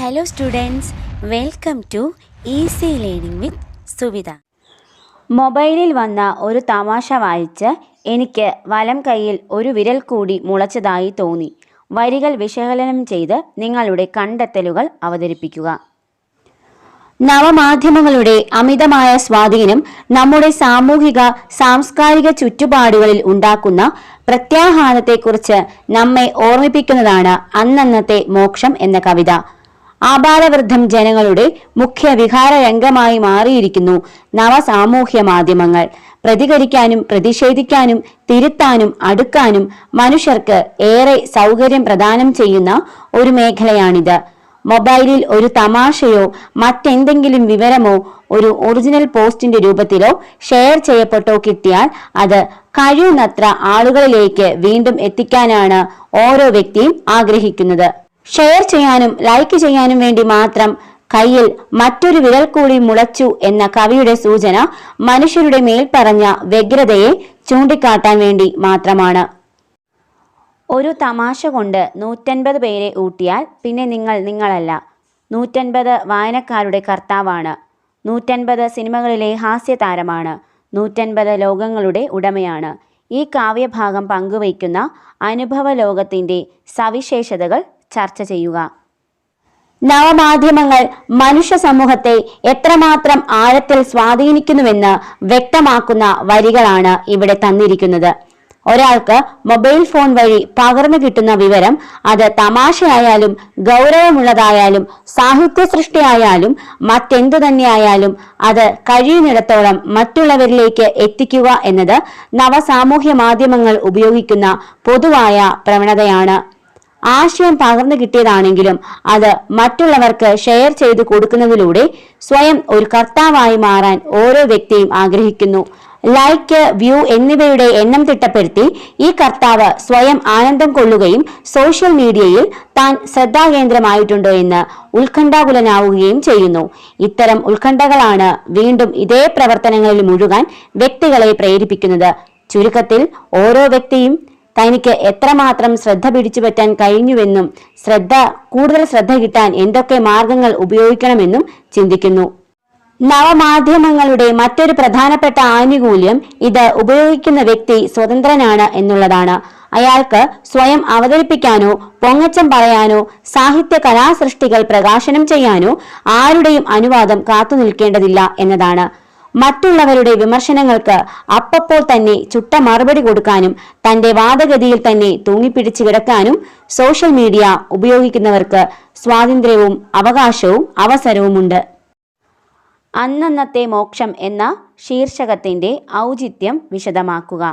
Hello students welcome to easy learning with Suvitha മൊബൈലിൽ വന്ന ഒരു തമാശ വായിച്ച് എനിക്ക് വലം കൈയിൽ ഒരു വിരൽ കൂടി മുളച്ചതായി തോന്നി. വരികൾ വിശകലനം ചെയ്ത് നിങ്ങളുടെ കണ്ടെത്തലുകൾ അവതരിപ്പിക്കുക. നവമാധ്യമങ്ങളുടെ അമിതമായ സ്വാധീനം നമ്മുടെ സാമൂഹിക സാംസ്കാരിക ചുറ്റുപാടുകളിൽ ഉണ്ടാക്കുന്ന പ്രത്യാഘാതത്തെക്കുറിച്ച് നമ്മെ ഓർമ്മിപ്പിക്കുന്നതാണ് അന്നന്നത്തെ മോക്ഷം എന്ന കവിത. ആബാലവൃദ്ധം ജനങ്ങളുടെ മുഖ്യ വിഹാര രംഗമായി മാറിയിരിക്കുന്നു. നവസാമൂഹ്യ മാധ്യമങ്ങൾ. പ്രതികരിക്കാനും പ്രതിഷേധിക്കാനും തിരുത്താനും അടുക്കാനും മനുഷ്യർക്ക് ഏറെ സൗകര്യം പ്രദാനം ചെയ്യുന്ന ഒരു മേഖലയാണിത്. മൊബൈലിൽ ഒരു തമാശയോ മറ്റെന്തെങ്കിലും വിവരമോ ഒരു ഒറിജിനൽ പോസ്റ്റിന്റെ രൂപത്തിലോ ഷെയർ ചെയ്യപ്പെട്ടോ കിട്ടിയാൽ അത് കഴിയുന്നത്ര ആളുകളിലേക്ക് വീണ്ടും എത്തിക്കാനാണ് ഓരോ വ്യക്തിയും ആഗ്രഹിക്കുന്നത്. ഷെയർ ചെയ്യാനും ലൈക്ക് ചെയ്യാനും വേണ്ടി മാത്രം കയ്യിൽ മറ്റൊരു വിരൽ കൂടി മുളച്ചു എന്ന കവിയുടെ സൂചന മനുഷ്യരുടെ മേൽ പറഞ്ഞ വ്യഗ്രതയെ ചൂണ്ടിക്കാട്ടാൻ വേണ്ടി മാത്രമാണ്. ഒരു തമാശ കൊണ്ട് നൂറ്റൻപത് പേരെ ഊട്ടിയാൽ പിന്നെ നിങ്ങൾ നിങ്ങളല്ല. നൂറ്റൻപത് വായനക്കാരുടെ കർത്താവാണ്. നൂറ്റൻപത് സിനിമകളിലെ ഹാസ്യ താരമാണ് നൂറ്റൻപത് ലോകങ്ങളുടെ ഉടമയാണ്. ഈ കാവ്യഭാഗം പങ്കുവയ്ക്കുന്ന അനുഭവ ലോകത്തിന്റെ സവിശേഷതകൾ ചർച്ച ചെയ്യുക. നവമാധ്യമങ്ങൾ മനുഷ്യ സമൂഹത്തെ എത്രമാത്രം ആഴത്തിൽ സ്വാധീനിക്കുന്നുവെന്ന് വ്യക്തമാക്കുന്ന വരികളാണ് ഇവിടെ തന്നിരിക്കുന്നത്. ഒരാൾക്ക് മൊബൈൽ ഫോൺ വഴി പകർന്നു കിട്ടുന്ന വിവരം അത് തമാശയായാലും ഗൗരവമുള്ളതായാലും സാഹിത്യ സൃഷ്ടിയായാലും മറ്റെന്തു തന്നെയായാലും അത് കഴിയുന്നിടത്തോളം മറ്റുള്ളവരിലേക്ക് എത്തിക്കുക എന്നത് നവസാമൂഹ്യ മാധ്യമങ്ങൾ ഉപയോഗിക്കുന്ന പൊതുവായ പ്രവണതയാണ്. ആശയം പകർന്നു കിട്ടിയതാണെങ്കിലും അത് മറ്റുള്ളവർക്ക് ഷെയർ ചെയ്തു കൊടുക്കുന്നതിലൂടെ സ്വയം ഒരു കർത്താവായി മാറാൻ ഓരോ വ്യക്തിയും ആഗ്രഹിക്കുന്നു. ലൈക്ക് വ്യൂ എന്നിവയുടെ എണ്ണം തിട്ടപ്പെടുത്തി ഈ കർത്താവ് സ്വയം ആനന്ദം കൊള്ളുകയും സോഷ്യൽ മീഡിയയിൽ താൻ ശ്രദ്ധാകേന്ദ്രമായിട്ടുണ്ടോ എന്ന് ഉത്കണ്ഠാകുലനാവുകയും ചെയ്യുന്നു. ഇത്തരം ഉത്കണ്ഠകളാണ് വീണ്ടും ഇതേ പ്രവർത്തനങ്ങളിൽ മുഴുകാൻ വ്യക്തികളെ പ്രേരിപ്പിക്കുന്നത്. ചുരുക്കത്തിൽ ഓരോ വ്യക്തിയും തനിക്ക് എത്രമാത്രം ശ്രദ്ധ പിടിച്ചു പറ്റാൻ കഴിഞ്ഞുവെന്നും ശ്രദ്ധ കൂടുതൽ ശ്രദ്ധ കിട്ടാൻ എന്തൊക്കെ മാർഗങ്ങൾ ഉപയോഗിക്കണമെന്നും ചിന്തിക്കുന്നു. നവമാധ്യമങ്ങളുടെ മറ്റൊരു പ്രധാനപ്പെട്ട ആനുകൂല്യം ഇത് ഉപയോഗിക്കുന്ന വ്യക്തി സ്വതന്ത്രനാണ് എന്നുള്ളതാണ്. അയാൾക്ക് സ്വയം അവതരിപ്പിക്കാനോ പൊങ്ങച്ചം പറയാനോ സാഹിത്യ കലാസൃഷ്ടികൾ പ്രകാശനം ചെയ്യാനോ ആരുടെയും അനുവാദം കാത്തു നിൽക്കേണ്ടതില്ല എന്നതാണ്. മറ്റുള്ളവരുടെ വിമർശനങ്ങൾക്ക് അപ്പപ്പോൾ തന്നെ ചുട്ട മറുപടി കൊടുക്കാനും തന്റെ വാദഗതിയിൽ തന്നെ തൂങ്ങിപ്പിടിച്ചു കിടക്കാനും സോഷ്യൽ മീഡിയ ഉപയോഗിക്കുന്നവർക്ക് സ്വാതന്ത്ര്യവും അവകാശവും അവസരവുമുണ്ട്. അന്നന്നത്തെ മോക്ഷം എന്ന ശീർഷകത്തിന്റെ ഔചിത്യം വിശദമാക്കുക.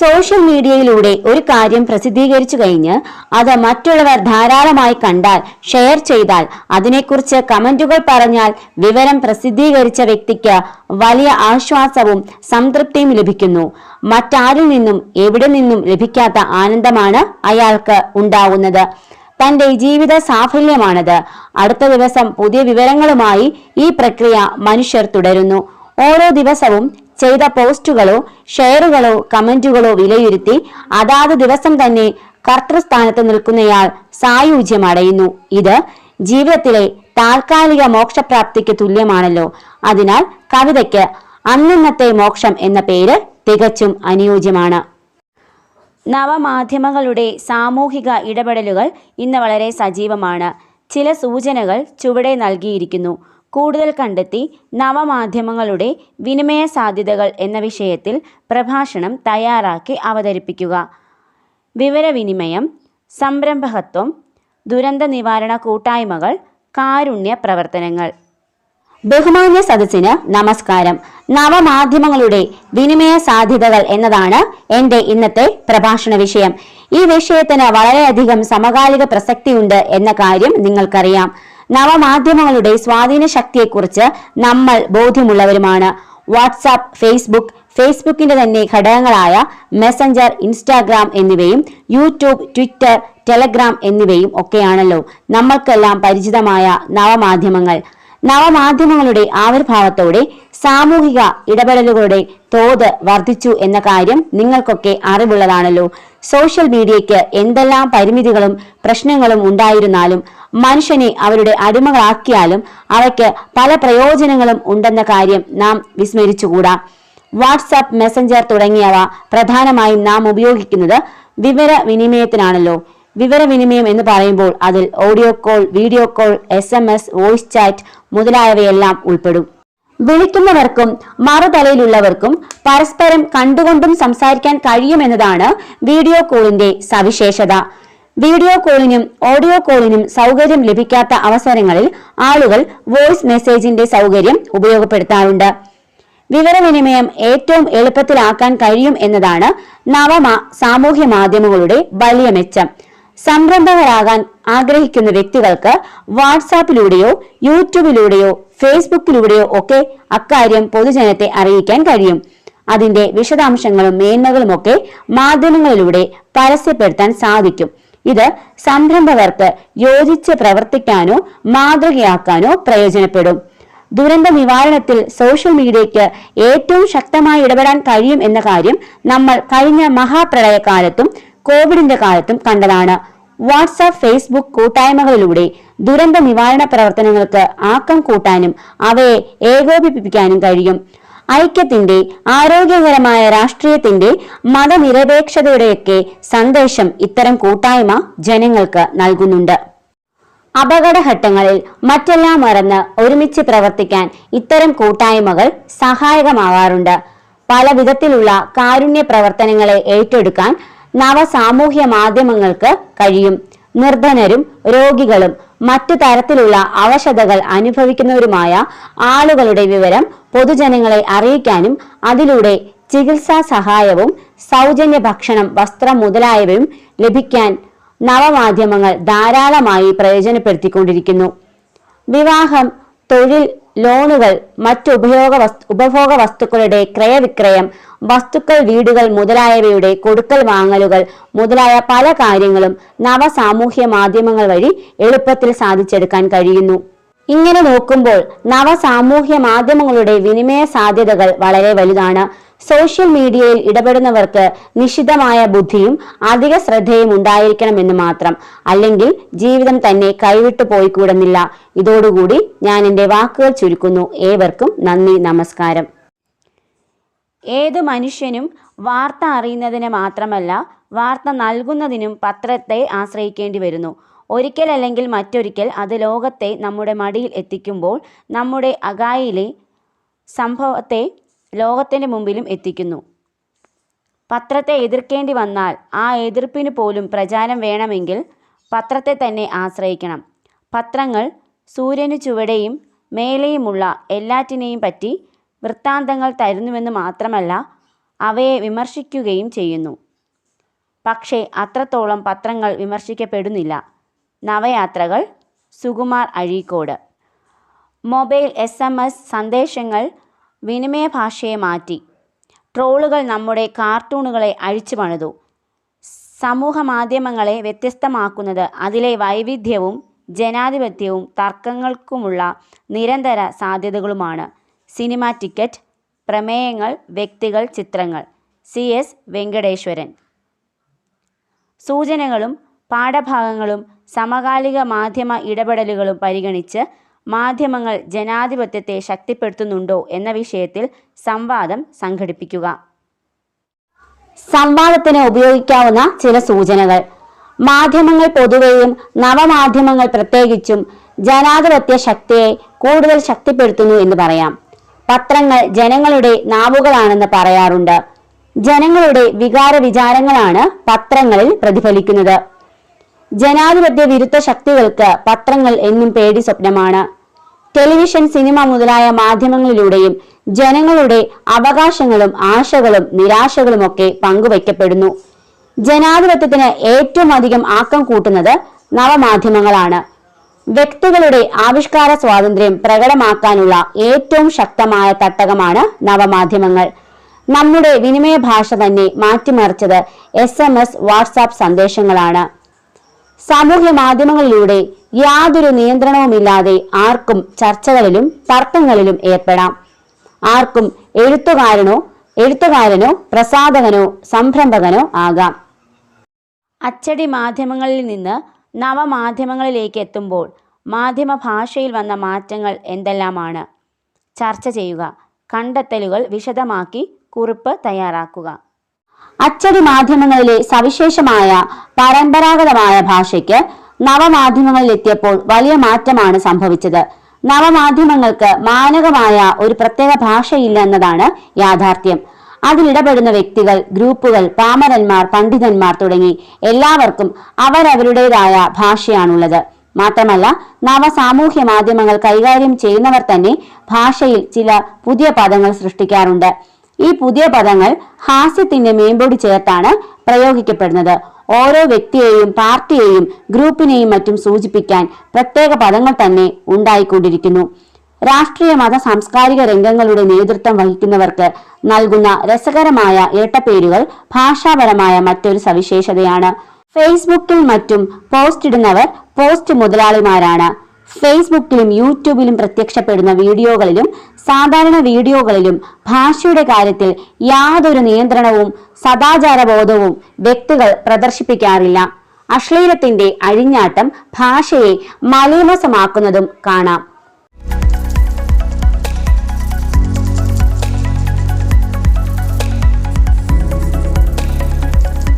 സോഷ്യൽ മീഡിയയിലൂടെ ഒരു കാര്യം പ്രസിദ്ധീകരിച്ചു കഴിഞ്ഞ് അത് മറ്റുള്ളവർ ധാരാളമായി കണ്ടാൽ ഷെയർ ചെയ്താൽ അതിനെക്കുറിച്ച് കമന്റുകൾ പറഞ്ഞാൽ വിവരം പ്രസിദ്ധീകരിച്ച വ്യക്തിക്ക് വലിയ ആശ്വാസവും സംതൃപ്തിയും ലഭിക്കുന്നു. മറ്റാരിൽ നിന്നും എവിടെ നിന്നും ലഭിക്കാത്ത ആനന്ദമാണ് അയാൾക്ക് ഉണ്ടാവുന്നത്. തന്റെ ജീവിത സാഫല്യമാണത്. അടുത്ത ദിവസം പുതിയ വിവരങ്ങളുമായി ഈ പ്രക്രിയ മനുഷ്യർ തുടരുന്നു. ഓരോ ദിവസവും ചെയ്ത പോസ്റ്റുകളോ ഷെയറുകളോ കമന്റുകളോ വിലയിരുത്തി അതാത് ദിവസം തന്നെ കർത്തൃസ്ഥാനത്ത് നിൽക്കുന്നയാൾ സായുജ്യം അടയുന്നു. ഇത് ജീവിതത്തിലെ താൽക്കാലിക മോക്ഷപ്രാപ്തിക്ക് തുല്യമാണല്ലോ. അതിനാൽ കവിതയ്ക്ക് അന്നന്നത്തെ മോക്ഷം എന്ന പേര് തികച്ചും അനുയോജ്യമാണ്. നവമാധ്യമങ്ങളുടെ സാമൂഹിക ഇടപെടലുകൾ ഇന്ന് വളരെ സജീവമാണ്. ചില സൂചനകൾ ചുവടെ നൽകിയിരിക്കുന്നു. കൂടുതൽ കണ്ടെത്തി നവമാധ്യമങ്ങളുടെ വിനിമയ സാധ്യതകൾ എന്ന വിഷയത്തിൽ പ്രഭാഷണം തയ്യാറാക്കി അവതരിപ്പിക്കുക. വിവരവിനിമയം സംരംഭകത്വം ദുരന്ത നിവാരണ കൂട്ടായ്മകൾ കാരുണ്യ പ്രവർത്തനങ്ങൾ. ബഹുമാന്യ സദസ്സിന് നമസ്കാരം. നവമാധ്യമങ്ങളുടെ വിനിമയ സാധ്യതകൾ എന്നതാണ് എന്റെ ഇന്നത്തെ പ്രഭാഷണ വിഷയം. ഈ വിഷയത്തിന് വളരെയധികം സമകാലിക പ്രസക്തിയുണ്ട് എന്ന കാര്യം നിങ്ങൾക്കറിയാം. നവമാധ്യമങ്ങളുടെ സ്വാധീന ശക്തിയെക്കുറിച്ച് നമ്മൾ ബോധ്യമുള്ളവരുമാണ്. വാട്സാപ്പ് ഫേസ്ബുക്ക് ഫേസ്ബുക്കിന്റെ തന്നെ ഘടകങ്ങളായ മെസ്സഞ്ചർ ഇൻസ്റ്റാഗ്രാം എന്നിവയും യൂട്യൂബ് ട്വിറ്റർ ടെലഗ്രാം എന്നിവയും ഒക്കെയാണല്ലോ നമ്മൾക്കെല്ലാം പരിചിതമായ നവമാധ്യമങ്ങൾ. നവമാധ്യമങ്ങളുടെ ആവിർഭാവത്തോടെ സാമൂഹിക ഇടപെടലുകളുടെ തോത് വർദ്ധിച്ചു എന്ന കാര്യം നിങ്ങൾക്കൊക്കെ അറിവുള്ളതാണല്ലോ. സോഷ്യൽ മീഡിയയ്ക്ക് എന്തെല്ലാം പരിമിതികളും പ്രശ്നങ്ങളും ഉണ്ടായിരുന്നാലും മനുഷ്യനെ അവരുടെ അടിമകളാക്കിയാലും അവയ്ക്ക് പല പ്രയോജനങ്ങളും ഉണ്ടെന്ന കാര്യം നാം വിസ്മരിച്ചുകൂടാ. വാട്സാപ്പ് മെസ്സഞ്ചർ തുടങ്ങിയവ പ്രധാനമായും നാം ഉപയോഗിക്കുന്നത് വിവര വിനിമയത്തിനാണല്ലോ വിവരവിനിമയം എന്ന് പറയുമ്പോൾ അതിൽ audio call video call S M S voice chat മുതലായവയെല്ലാം ഉൾപ്പെടും. വിളിക്കുന്നവർക്കും മറുതലയിലുള്ളവർക്കും പരസ്പരം കണ്ടുകൊണ്ടും സംസാരിക്കാൻ കഴിയുമെന്നതാണ് വീഡിയോ കോളിന്റെ സവിശേഷത. വീഡിയോ കോളിനും ഓഡിയോ കോളിനും സൗകര്യം ലഭിക്കാത്ത അവസരങ്ങളിൽ ആളുകൾ വോയിസ് മെസ്സേജിന്റെ സൗകര്യം ഉപയോഗപ്പെടുത്താറുണ്ട്. വിവരവിനിമയം ഏറ്റവും എളുപ്പത്തിലാക്കാൻ കഴിയും എന്നതാണ് നവമ സാമൂഹ്യ മാധ്യമങ്ങളുടെ വലിയ മെച്ചം. സംരംഭകരാകാൻ ആഗ്രഹിക്കുന്ന വ്യക്തികൾക്ക് വാട്സാപ്പിലൂടെയോ യൂട്യൂബിലൂടെയോ ഫേസ്ബുക്കിലൂടെയോ ഒക്കെ അക്കാര്യം പൊതുജനത്തെ അറിയിക്കാൻ കഴിയും. അതിന്റെ വിശദാംശങ്ങളും മേന്മകളുമൊക്കെ മാധ്യമങ്ങളിലൂടെ പരസ്യപ്പെടുത്താൻ സാധിക്കും. ഇത് സംരംഭകർക്ക് യോജിച്ച് പ്രവർത്തിക്കാനോ മാതൃകയാക്കാനോ പ്രയോജനപ്പെടും. ദുരന്ത നിവാരണത്തിൽ സോഷ്യൽ മീഡിയയ്ക്ക് ഏറ്റവും ശക്തമായി ഇടപെടാൻ കഴിയും എന്ന കാര്യം നമ്മൾ കഴിഞ്ഞ മഹാപ്രളയകാലത്തും കോവിഡിന്റെ കാലത്തും കണ്ടതാണ്. വാട്സാപ്പ് ഫേസ്ബുക്ക് കൂട്ടായ്മകളിലൂടെ ദുരന്ത നിവാരണ പ്രവർത്തനങ്ങൾക്ക് ആക്കം കൂട്ടാനും അവയെ ഏകോപിപ്പിക്കാനും കഴിയും. ഐക്യത്തിന്റെ ആരോഗ്യകരമായ രാഷ്ട്രീയത്തിന്റെ മതനിരപേക്ഷതയുടെയൊക്കെ സന്ദേശം ഇത്തരം കൂട്ടായ്മ ജനങ്ങൾക്ക് നൽകുന്നുണ്ട്. അപകടഘട്ടങ്ങളിൽ മറ്റെല്ലാം മറന്ന് ഒരുമിച്ച് പ്രവർത്തിക്കാൻ ഇത്തരം കൂട്ടായ്മകൾ സഹായകമാവാറുണ്ട് പല വിധത്തിലുള്ള കാരുണ്യ പ്രവർത്തനങ്ങളെ ഏറ്റെടുക്കാൻ നവസാമൂഹ്യ മാധ്യമങ്ങൾക്ക് കഴിയും. നിർധനരും രോഗികളും മറ്റു തരത്തിലുള്ള അവശതകൾ അനുഭവിക്കുന്നവരുമായ ആളുകളുടെ വിവരം പൊതുജനങ്ങളെ അറിയിക്കാനും അതിലൂടെ ചികിത്സാ സഹായവും സൗജന്യ ഭക്ഷണം വസ്ത്രം മുതലായവയും ലഭിക്കാൻ നവമാധ്യമങ്ങൾ ധാരാളമായി പ്രയോജനപ്പെടുത്തിക്കൊണ്ടിരിക്കുന്നു. വിവാഹം തൊഴിൽ ലോണുകൾ മറ്റു ഉപയോഗ ഉപഭോഗ വസ്തുക്കളുടെ ക്രയവിക്രയം വസ്തുക്കൾ വീടുകൾ മുതലായവയുടെ കൊടുക്കൽ വാങ്ങലുകൾ മുതലായ പല കാര്യങ്ങളും നവ സാമൂഹ്യ മാധ്യമങ്ങൾ വഴി എളുപ്പത്തിൽ സാധിച്ചെടുക്കാൻ കഴിയുന്നു. ഇങ്ങനെ നോക്കുമ്പോൾ നവ സാമൂഹ്യ മാധ്യമങ്ങളുടെ വിനിമയ സാധ്യതകൾ വളരെ വലുതാണ്. സോഷ്യൽ മീഡിയയിൽ ഇടപെടുന്നവർക്ക് നിശിതമായ ബുദ്ധിയും അധിക ശ്രദ്ധയും ഉണ്ടായിരിക്കണമെന്ന് മാത്രം. അല്ലെങ്കിൽ ജീവിതം തന്നെ കൈവിട്ടു പോയിക്കൂടുന്നില്ല. ഇതോടുകൂടി ഞാൻ എന്റെ വാക്കുകൾ ചുരുക്കുന്നു. ഏവർക്കും നന്ദി നമസ്കാരം. ഏത് മനുഷ്യനും വാർത്ത അറിയുന്നതിന് മാത്രമല്ല വാർത്ത നൽകുന്നതിനും പത്രത്തെ ആശ്രയിക്കേണ്ടി വരുന്നു. ഒരിക്കൽ അല്ലെങ്കിൽ മറ്റൊരിക്കൽ അത് ലോകത്തെ നമ്മുടെ മടിയിൽ എത്തിക്കുമ്പോൾ നമ്മുടെ അകായിലെ സംഭവത്തെ ലോകത്തിന്റെ മുമ്പിലും എത്തിക്കുന്നു. പത്രത്തെ എതിർക്കേണ്ടി വന്നാൽ ആ എതിർപ്പിന് പോലും പ്രചാരം വേണമെങ്കിൽ പത്രത്തെ തന്നെ ആശ്രയിക്കണം. പത്രങ്ങൾ സൂര്യനു ചുവടെയും മേലെയുമുള്ള എല്ലാറ്റിനെയും പറ്റി വൃത്താന്തങ്ങൾ തരുന്നുവെന്ന് മാത്രമല്ല അവയെ വിമർശിക്കുകയും ചെയ്യുന്നു. പക്ഷേ അത്രത്തോളം പത്രങ്ങൾ വിമർശിക്കപ്പെടുന്നില്ല. നവയാത്രകൾ സുകുമാർ അഴീക്കോട്. മൊബൈൽ എസ് സന്ദേശങ്ങൾ വിനിമയ ഭാഷയെ മാറ്റി. ട്രോളുകൾ നമ്മുടെ കാർട്ടൂണുകളെ അഴിച്ചു പണിതു. സമൂഹ മാധ്യമങ്ങളെ വ്യത്യസ്തമാക്കുന്നത് അതിലെ വൈവിധ്യവും ജനാധിപത്യവും തർക്കങ്ങൾക്കുമുള്ള നിരന്തര സാധ്യതകളുമാണ്. സിനിമ ടിക്കറ്റ് പ്രമേയങ്ങൾ വ്യക്തികൾ ചിത്രങ്ങൾ. സി. എസ്. വെങ്കടേശ്വരൻ. സൂചനകളും പാഠഭാഗങ്ങളും സമകാലിക മാധ്യമ ഇടപെടലുകളും പരിഗണിച്ച് മാധ്യമങ്ങൾ ജനാധിപത്യത്തെ ശക്തിപ്പെടുത്തുന്നുണ്ടോ എന്ന വിഷയത്തിൽ സംവാദം സംഘടിപ്പിക്കുക. സംവാദത്തിന് ഉപയോഗിക്കാവുന്ന ചില സൂചനകൾ. മാധ്യമങ്ങൾ പൊതുവെയും നവമാധ്യമങ്ങൾ പ്രത്യേകിച്ചും ജനാധിപത്യ ശക്തിയെ കൂടുതൽ ശക്തിപ്പെടുത്തുന്നു എന്ന് പറയാം. പത്രങ്ങൾ ജനങ്ങളുടെ നാവുകളാണെന്ന് പറയാറുണ്ട്. ജനങ്ങളുടെ വികാര വിചാരങ്ങളാണ് പത്രങ്ങളിൽ പ്രതിഫലിക്കുന്നത്. ജനാധിപത്യ വിരുദ്ധ ശക്തികൾക്ക് പത്രങ്ങൾ എന്നും പേടി സ്വപ്നമാണ്. ടെലിവിഷൻ സിനിമ മുതലായ മാധ്യമങ്ങളിലൂടെയും ജനങ്ങളുടെ അവകാശങ്ങളും ആശകളും നിരാശകളുമൊക്കെ പങ്കുവയ്ക്കപ്പെടുന്നു. ജനാധിപത്യത്തിന് ഏറ്റവും അധികം ആക്കം കൂട്ടുന്നത് നവമാധ്യമങ്ങളാണ്. വ്യക്തികളുടെ ആവിഷ്കാര സ്വാതന്ത്ര്യം പ്രകടമാക്കാനുള്ള ഏറ്റവും ശക്തമായ തട്ടകമാണ് നവമാധ്യമങ്ങൾ. നമ്മുടെ വിനിമയ ഭാഷ തന്നെ മാറ്റിമറിച്ചത് എസ് എം എസ് വാട്സാപ്പ് സന്ദേശങ്ങളാണ്. സാമൂഹ്യ മാധ്യമങ്ങളിലൂടെ യാതൊരു നിയന്ത്രണവുമില്ലാതെ ആർക്കും ചർച്ചകളിലും തർക്കങ്ങളിലും ഏർപ്പെടാം. ആർക്കും എഴുത്തുകാരനോ എഴുത്തുകാരനോ പ്രസാധകനോ സംരംഭകനോ ആകാം. അച്ചടി മാധ്യമങ്ങളിൽ നിന്ന് നവമാധ്യമങ്ങളിലേക്ക് എത്തുമ്പോൾ മാധ്യമ ഭാഷയിൽ വന്ന മാറ്റങ്ങൾ എന്തെല്ലാമാണ്? ചർച്ച ചെയ്യുക കണ്ടെത്തലുകൾ വിശദമാക്കി കുറിപ്പ് തയ്യാറാക്കുക. അച്ചടി മാധ്യമങ്ങളിലെ സവിശേഷമായ പരമ്പരാഗതമായ ഭാഷയ്ക്ക് നവമാധ്യമങ്ങളിൽ എത്തിയപ്പോൾ വലിയ മാറ്റമാണ് സംഭവിച്ചത്. നവമാധ്യമങ്ങൾക്ക് മാനകമായ ഒരു പ്രത്യേക ഭാഷയില്ല എന്നതാണ് യാഥാർത്ഥ്യം. അതിലിടപെടുന്ന വ്യക്തികൾ ഗ്രൂപ്പുകൾ പാമരന്മാർ പണ്ഡിതന്മാർ തുടങ്ങി എല്ലാവർക്കും അവരവരുടേതായ ഭാഷയാണുള്ളത്. മാത്രമല്ല നവ സാമൂഹ്യ മാധ്യമങ്ങൾ കൈകാര്യം ചെയ്യുന്നവർ തന്നെ ഭാഷയിൽ ചില പുതിയ പദങ്ങൾ സൃഷ്ടിക്കാറുണ്ട്. ഈ പുതിയ പദങ്ങൾ ഹാസ്യത്തിന്റെ മേമ്പൊടി ചേർത്താണ് പ്രയോഗിക്കപ്പെടുന്നത്. ഓരോ വ്യക്തിയെയും പാർട്ടിയെയും ഗ്രൂപ്പിനെയും മറ്റും സൂചിപ്പിക്കാൻ പ്രത്യേക പദങ്ങൾ തന്നെ ഉണ്ടായിക്കൊണ്ടിരിക്കുന്നു. രാഷ്ട്രീയ മത സാംസ്കാരിക രംഗങ്ങളുടെ നേതൃത്വം വഹിക്കുന്നവർക്ക് നൽകുന്ന രസകരമായ ഇരട്ടപ്പേരുകൾ ഭാഷാപരമായ മറ്റൊരു സവിശേഷതയാണ്. ഫേസ്ബുക്കിൽ മറ്റും പോസ്റ്റ് ഇടുന്നവർ പോസ്റ്റ് മുതലാളിമാരാണ്. ഫേസ്ബുക്കിലും യൂട്യൂബിലും പ്രത്യക്ഷപ്പെടുന്ന വീഡിയോകളിലും സാധാരണ വീഡിയോകളിലും ഭാഷയുടെ കാര്യത്തിൽ യാതൊരു നിയന്ത്രണവും സദാചാരബോധവും വ്യക്തികൾ പ്രദർശിപ്പിക്കാറില്ല. അശ്ലീലത്തിന്റെ അഴിഞ്ഞാട്ടം ഭാഷയെ മലീമസമാക്കുന്നതും കാണാം.